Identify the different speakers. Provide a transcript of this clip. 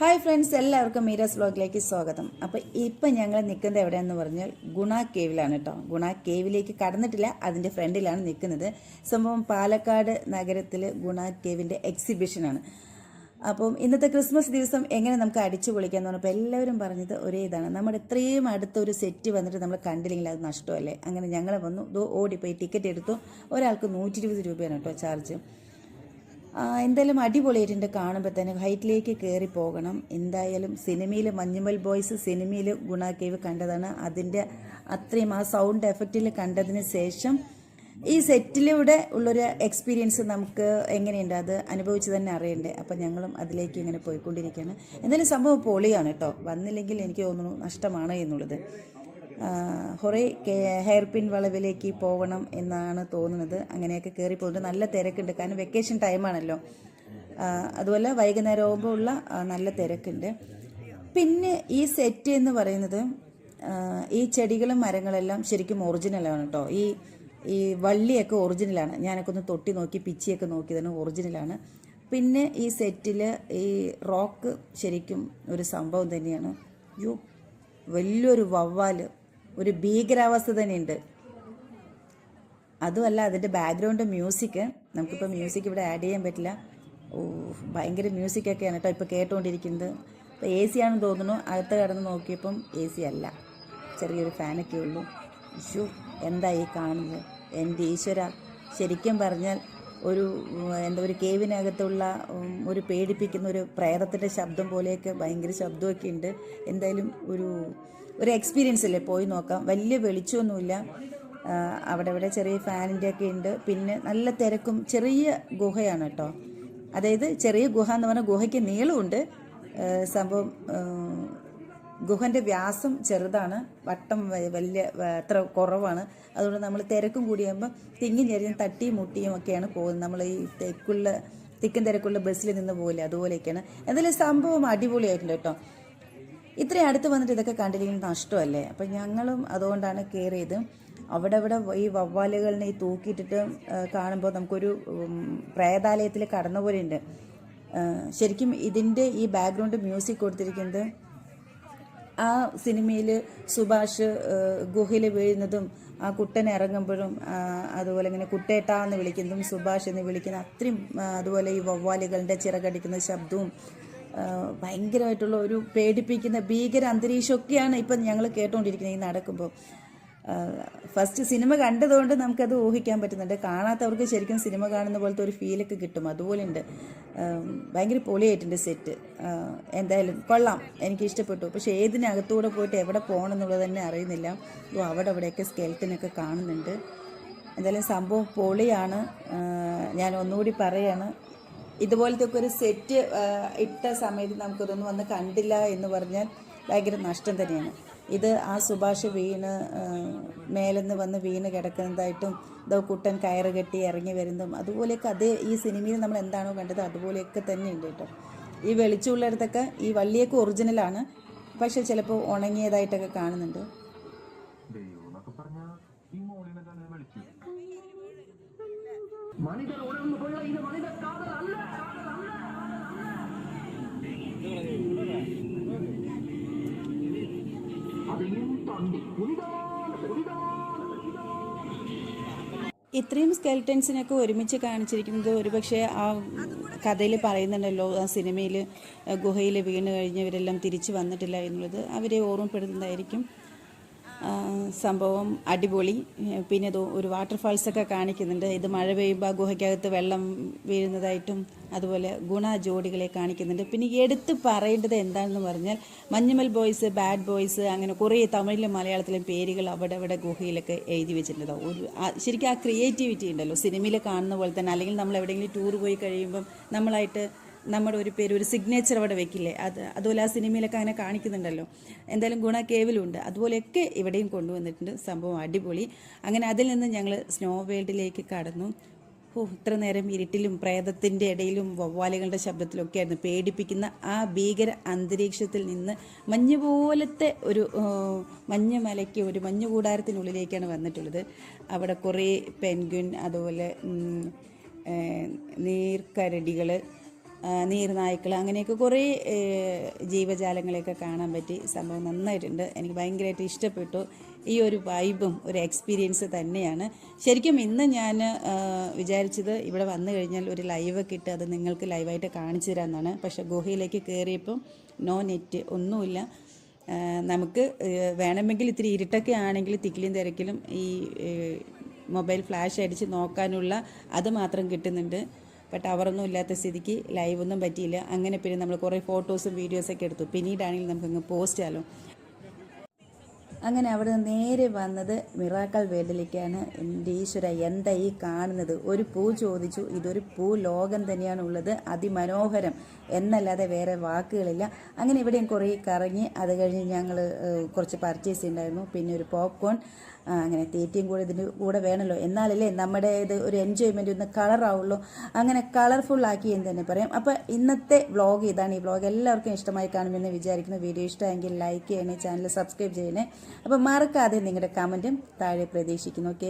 Speaker 1: Hi friends എല്ലാവർക്കും മീരാസ് വ്ലോഗിലേക്ക് സ്വാഗതം. അപ്പോൾ ഇപ്പം ഞങ്ങൾ നിൽക്കുന്നത് എവിടെയെന്ന് പറഞ്ഞാൽ ഗുണ കേവിലാണ് കേട്ടോ. ഗുണ കേവിലേക്ക് കടന്നിട്ടില്ല അതിന്റെ ഫ്രണ്ടിലാണ് നിൽക്കുന്നത്. സംഭവം പാലക്കാട് നഗരത്തിൽ ഗുണ കേവിന്റെ എക്സിബിഷനാണ് അപ്പം ഇന്നത്തെ ക്രിസ്മസ് ദിവസം എങ്ങനെ നമുക്ക് അടിച്ചു പൊളിക്കാന്ന് പറഞ്ഞപ്പോൾ എല്ലാവരും പറഞ്ഞത് ഒരേ ഇതാണ്. നമ്മുടെ ഇത്രയും അടുത്തൊരു സെറ്റ് വന്നിട്ട് നമ്മൾ കണ്ടില്ലെങ്കിൽ അത് നഷ്ടമല്ലേ? അങ്ങനെ ഞങ്ങൾ വന്നു ഓടിപ്പോയി ടിക്കറ്റ് എടുത്തു. ഒരാൾക്ക് നൂറ്റി രൂപയാണ് കേട്ടോ ചാർജ് എന്തായാലും അടിപൊളിയായിട്ടുണ്ട് കാണുമ്പോൾ തന്നെ. ഹൈറ്റിലേക്ക് കയറി പോകണം. എന്തായാലും സിനിമയിൽ മഞ്ഞുമൽ ബോയ്സ് സിനിമയിൽ ഗുണ കേവ് കണ്ടതാണ്. അതിന്റെ അത്രയും ആ സൗണ്ട് എഫക്റ്റിൽ കണ്ടതിന് ശേഷം ഈ സെറ്റിലൂടെ ഉള്ളൊരു എക്സ്പീരിയൻസ് നമുക്ക് എങ്ങനെയുണ്ട്? അത് അനുഭവിച്ച് തന്നെ അറിയണ്ടേ. അപ്പം ഞങ്ങളും അതിലേക്ക് ഇങ്ങനെ പോയിക്കൊണ്ടിരിക്കുകയാണ്. എന്തായാലും സംഭവം പൊളിയാണ് കേട്ടോ. വന്നില്ലെങ്കിൽ എനിക്ക് തോന്നുന്നു നഷ്ടമാണ് എന്നുള്ളത്. കുറേ ഹെയർ പിൻ വളവിലേക്ക് പോകണം എന്നാണ് തോന്നുന്നത്. അങ്ങനെയൊക്കെ കയറി പോകുന്നുണ്ട് നല്ല തിരക്കുണ്ട്. കാരണം വെക്കേഷൻ ടൈമാണല്ലോ അതുപോലെ വൈകുന്നേരം ആകുമ്പോൾ ഉള്ള നല്ല തിരക്കുണ്ട്. പിന്നെ ഈ സെറ്റ് എന്ന് പറയുന്നത് ഈ ചെടികളും മരങ്ങളെല്ലാം ശരിക്കും ഒറിജിനലാണ് കേട്ടോ. ഈ ഈ വള്ളിയൊക്കെ ഒറിജിനലാണ് ഞാനൊക്കെ ഒന്ന് തൊട്ടി നോക്കി പിച്ചിയൊക്കെ നോക്കിയതിന് ഒറിജിനലാണ് പിന്നെ ഈ സെറ്റിൽ ഈ റോക്ക് ശരിക്കും ഒരു സംഭവം തന്നെയാണ്. യു വലിയൊരു വവ്വാൽ. ഒരു ഭീകരാവസ്ഥ തന്നെയുണ്ട്. അതുമല്ല അതിന്റെ ബാക്ക്ഗ്രൗണ്ട് മ്യൂസിക് നമുക്കിപ്പോൾ മ്യൂസിക് ഇവിടെ ആഡ് ചെയ്യാൻ പറ്റില്ല. ഓ ഭയങ്കര മ്യൂസിക്കൊക്കെയാണ് കേട്ടോ ഇപ്പോൾ കേട്ടുകൊണ്ടിരിക്കുന്നത് ഇപ്പോൾ എ സി ആണെന്ന് തോന്നുന്നു. അകത്ത് കിടന്ന് നോക്കിയപ്പം എ സി അല്ല. ചെറിയൊരു ഫാനൊക്കെ ഉള്ളൂ. ഷു എന്താ ഈ കാണുന്നത്? എന്റെ ഈശ്വര. ശരിക്കും പറഞ്ഞാൽ ഒരു എന്താ ഒരു കേവിനകത്തുള്ള ഒരു പേടിപ്പിക്കുന്ന ഒരു പ്രേതത്തിന്റെ ശബ്ദം പോലെയൊക്കെ ഭയങ്കര ശബ്ദമൊക്കെ ഉണ്ട്. എന്തായാലും ഒരു ഒരു എക്സ്പീരിയൻസ് അല്ലേ? പോയി നോക്കാം. വലിയ വെളിച്ചമൊന്നുമില്ല. അവിടെ ഇവിടെ ചെറിയ ഫാനിന്റെ ഒക്കെ ഉണ്ട്. പിന്നെ നല്ല തിരക്കും ചെറിയ ഗുഹയാണ് കേട്ടോ. അതായത് ചെറിയ ഗുഹ എന്ന് പറഞ്ഞാൽ ഗുഹയ്ക്ക് നീളമുണ്ട്. സംഭവം ഗുഹന്റെ വ്യാസം ചെറുതാണ് വട്ടം വലിയ അത്ര കുറവാണ്. അതുകൊണ്ട് നമ്മൾ തിരക്കും കൂടിയാകുമ്പോൾ തിങ്ങി ഞെരിഞ്ഞും തട്ടിയും മുട്ടിയും ഒക്കെയാണ് പോകുന്നത്. നമ്മൾ ഈ തെക്കുള്ള തിക്കും തിരക്കുള്ള ബസ്സിൽ നിന്ന് പോലെ അതുപോലെയൊക്കെയാണ്. എന്തായാലും സംഭവം അടിപൊളിയായിട്ടുണ്ട് കേട്ടോ. ഇത്രയും അടുത്ത് വന്നിട്ട് ഇതൊക്കെ കണ്ടില്ലെങ്കിൽ നഷ്ടമല്ലേ? അപ്പം ഞങ്ങളും അതുകൊണ്ടാണ് കയറിയത്. അവിടെ അവിടെ ഈ വവ്വാലുകളിനെ ഈ തൂക്കിയിട്ടിട്ട് കാണുമ്പോൾ നമുക്കൊരു പ്രേതാലയത്തിൽ കടന്ന പോലെ ഉണ്ട് ശരിക്കും ഇതിന്റെ ഈ ബാക്ക്ഗ്രൗണ്ട് മ്യൂസിക് കൊടുത്തിരിക്കുന്നത് ആ സിനിമയിൽ സുഭാഷ് ഗുഹയിൽ വീഴുന്നതും ആ കുട്ടൻ ഇറങ്ങുമ്പോഴും അതുപോലെ ഇങ്ങനെ കുട്ടേട്ട എന്ന് വിളിക്കുന്നതും സുഭാഷ് എന്ന് വിളിക്കുന്ന അത്രയും അതുപോലെ ഈ വവ്വാലുകളുടെ ചിറകടിക്കുന്ന ശബ്ദവും ഭയങ്കരമായിട്ടുള്ള ഒരു പേടിപ്പിക്കുന്ന ഭീകര അന്തരീക്ഷമൊക്കെയാണ് ഇപ്പം ഞങ്ങൾ കേട്ടുകൊണ്ടിരിക്കുന്നത് ഈ നടക്കുമ്പോൾ. ഫസ്റ്റ് സിനിമ കണ്ടതുകൊണ്ട് നമുക്കത് ഊഹിക്കാൻ പറ്റുന്നുണ്ട്. കാണാത്തവർക്ക് ശരിക്കും സിനിമ കാണുന്ന പോലത്തെ ഒരു ഫീലൊക്കെ കിട്ടും. അതുപോലെ ഉണ്ട് ഭയങ്കര പൊളിയായിട്ടുണ്ട് സെറ്റ് എന്തായാലും കൊള്ളാം. എനിക്ക് ഇഷ്ടപ്പെട്ടു പക്ഷേ ഏതിനകത്തൂടെ പോയിട്ട് എവിടെ പോകണം എന്നുള്ളത് തന്നെ അറിയുന്നില്ല. ഓ അവിടെ അവിടെയൊക്കെ സ്കെൽറ്റനൊക്കെ കാണുന്നുണ്ട്. എന്തായാലും സംഭവം പൊളിയാണ്. ഞാൻ ഒന്നുകൂടി പറയാണ്. ഇതുപോലത്തെ ഒക്കെ ഒരു സെറ്റ് ഇട്ട സമയത്ത് നമുക്കിതൊന്നും വന്ന് കണ്ടില്ല എന്ന് പറഞ്ഞാൽ ഭയങ്കര നഷ്ടം തന്നെയാണ്. ഇത് ആ സുഭാഷ് വീണ് മേലെന്ന് വന്ന് വീണ് കിടക്കുന്നതായിട്ടും ഇതോ കുട്ടൻ കയറ് കെട്ടി ഇറങ്ങി വരുന്നതും അതുപോലെയൊക്കെ അതേ ഈ സിനിമയിൽ നമ്മൾ എന്താണോ കണ്ടത് അതുപോലെയൊക്കെ തന്നെ ഉണ്ട് കേട്ടോ. ഈ വെളിച്ചമുള്ളിടത്തൊക്കെ ഈ വള്ളിയൊക്കെ ഒറിജിനലാണ് പക്ഷെ ചിലപ്പോൾ ഉണങ്ങിയതായിട്ടൊക്കെ കാണുന്നുണ്ട്.
Speaker 2: ദൈവം എന്നൊക്കെ ഇത് ഈ കാതൽ വിളിച്ചു.
Speaker 1: ഇത്രയും സ്കെൽറ്റൻസിനൊക്കെ ഒരുമിച്ച് കാണിച്ചിരിക്കുന്നത് ഒരുപക്ഷെ ആ കഥയിൽ പറയുന്നുണ്ടല്ലോ ആ സിനിമയിൽ ഗുഹയിൽ വീണ് കഴിഞ്ഞവരെല്ലാം തിരിച്ചു വന്നിട്ടില്ല എന്നുള്ളത് അവരെ ഓർമ്മപ്പെടുത്തുന്നതായിരിക്കും. സംഭവം അടിപൊളി. പിന്നെ ഒരു വാട്ടർഫാൾസ് ഒക്കെ കാണിക്കുന്നുണ്ട്. ഇത് മഴ പെയ്യുമ്പോൾ ഗുഹയ്ക്കകത്ത് വെള്ളം വീഴുന്നതായിട്ടും അതുപോലെ ഗുണ ജോഡികളെ കാണിക്കുന്നുണ്ട്. പിന്നെ എടുത്ത് പറയേണ്ടത് എന്താണെന്ന് പറഞ്ഞാൽ മഞ്ഞുമൽ ബോയ്സ് ബാഡ് ബോയ്സ് അങ്ങനെ കുറേ തമിഴിലും മലയാളത്തിലും പേരുകൾ അവിടെ അവിടെ ഗുഹയിലൊക്കെ എഴുതി വെച്ചിട്ടുണ്ട്. ഒരു ശരിക്കും ആ ക്രിയേറ്റിവിറ്റി ഉണ്ടല്ലോ. സിനിമയിൽ കാണുന്ന പോലെ തന്നെ. അല്ലെങ്കിൽ നമ്മൾ എവിടെയെങ്കിലും ടൂർ പോയി കഴിയുമ്പം നമ്മളായിട്ട് നമ്മുടെ ഒരു പേര് ഒരു സിഗ്നേച്ചർ അവിടെ വെക്കില്ലേ? അത് അതുപോലെ ആ സിനിമയിലൊക്കെ അങ്ങനെ കാണിക്കുന്നുണ്ടല്ലോ. എന്തായാലും ഗുണ കേവിലുണ്ട്. അതുപോലെയൊക്കെ ഇവിടെയും കൊണ്ടുവന്നിട്ടുണ്ട്. സംഭവം അടിപൊളി. അങ്ങനെ അതിൽ നിന്ന് ഞങ്ങൾ സ്നോ വേൾഡിലേക്ക് കടന്നു. ഓ ഇത്ര നേരം ഇരുട്ടിലും പ്രേതത്തിന്റെ ഇടയിലും വവ്വാലുകളുടെ ശബ്ദത്തിലൊക്കെ ആയിരുന്നു പേടിപ്പിക്കുന്ന ആ ഭീകര അന്തരീക്ഷത്തിൽ നിന്ന് മഞ്ഞ് പോലത്തെ ഒരു മഞ്ഞ് മലയ്ക്ക് ഒരു മഞ്ഞ് കൂടാരത്തിനുള്ളിലേക്കാണ് വന്നിട്ടുള്ളത്. അവിടെ കുറേ പെൻഗ്വിൻ അതുപോലെ നീർക്കരടികൾ നീർനായ്ക്കൾ അങ്ങനെയൊക്കെ കുറേ ജീവജാലങ്ങളെയൊക്കെ കാണാൻ പറ്റി. സംഭവം നന്നായിട്ടുണ്ട്. എനിക്ക് ഭയങ്കരമായിട്ട് ഇഷ്ടപ്പെട്ടു. ഈ ഒരു വൈബും ഒരു എക്സ്പീരിയൻസ് തന്നെയാണ്. ശരിക്കും ഇന്ന് ഞാൻ വിചാരിച്ചത് ഇവിടെ വന്നു കഴിഞ്ഞാൽ ഒരു ലൈവൊക്കെ ഇട്ട് അത് നിങ്ങൾക്ക് ലൈവായിട്ട് കാണിച്ചു തരാമെന്നാണ്. പക്ഷേ ഗുഹയിലേക്ക് കയറിയപ്പം നോ നെറ്റ് ഒന്നുമില്ല. നമുക്ക് വേണമെങ്കിൽ ഇത്തിരി ഇരുട്ടൊക്കെ ആണെങ്കിൽ തിക്കിലും തിരക്കിലും ഈ മൊബൈൽ ഫ്ലാഷ് അടിച്ച് നോക്കാനുള്ള അത് മാത്രം കിട്ടുന്നുണ്ട്. ബട്ട് ടവറൊന്നും ഇല്ലാത്ത സ്ഥിതിക്ക് ലൈവൊന്നും പറ്റിയില്ല. അങ്ങനെ പിന്നെ നമ്മൾ കുറേ ഫോട്ടോസും വീഡിയോസൊക്കെ എടുത്തു. പിന്നീടാണെങ്കിൽ നമുക്കങ്ങ് പോസ്റ്റ് ചെയ്യാലോ. അങ്ങനെ അവിടെ നേരെ വന്നത് മിറാക്കൽ വേൾഡിലേക്കാണ്. എന്റെ ഈശ്വര എന്താ ഈ കാണുന്നത്? ഒരു പൂ ചോദിച്ചു. ഇതൊരു പൂ ലോകം തന്നെയാണ് ഉള്ളത്. അതിമനോഹരം. എന്നല്ലാതെ വേറെ വാക്കുകളില്ല. അങ്ങനെ ഇവിടെയും കുറേ കറങ്ങി. അത് കഴിഞ്ഞ് ഞങ്ങൾ കുറച്ച് പർച്ചേസ് ഉണ്ടായിരുന്നു പിന്നെ ഒരു പോപ്കോൺ അങ്ങനെ തീറ്റയും കൂടെ ഇതിന്റെ കൂടെ വേണമല്ലോ എന്നാലല്ലേ നമ്മുടെ ഇത് ഒരു എൻജോയ്മെന്റ് ഒന്ന് കളറാവുള്ളൂ അങ്ങനെ കളർഫുൾ ആക്കി എന്ന് തന്നെ പറയാം. അപ്പോൾ ഇന്നത്തെ വ്ളോഗ് ഇതാണ് ഈ വ്ളോഗ് എല്ലാവർക്കും ഇഷ്ടമായി കാണുമെന്ന് വിചാരിക്കുന്നു. വീഡിയോ ഇഷ്ടമെങ്കിൽ ലൈക്ക് ചെയ്യണേ ചാനൽ സബ്സ്ക്രൈബ് ചെയ്യണേ. അപ്പോൾ മറക്കാതെ നിങ്ങളുടെ കമന്റും താഴെ പ്രതീക്ഷിക്കുന്നു. ഓക്കെ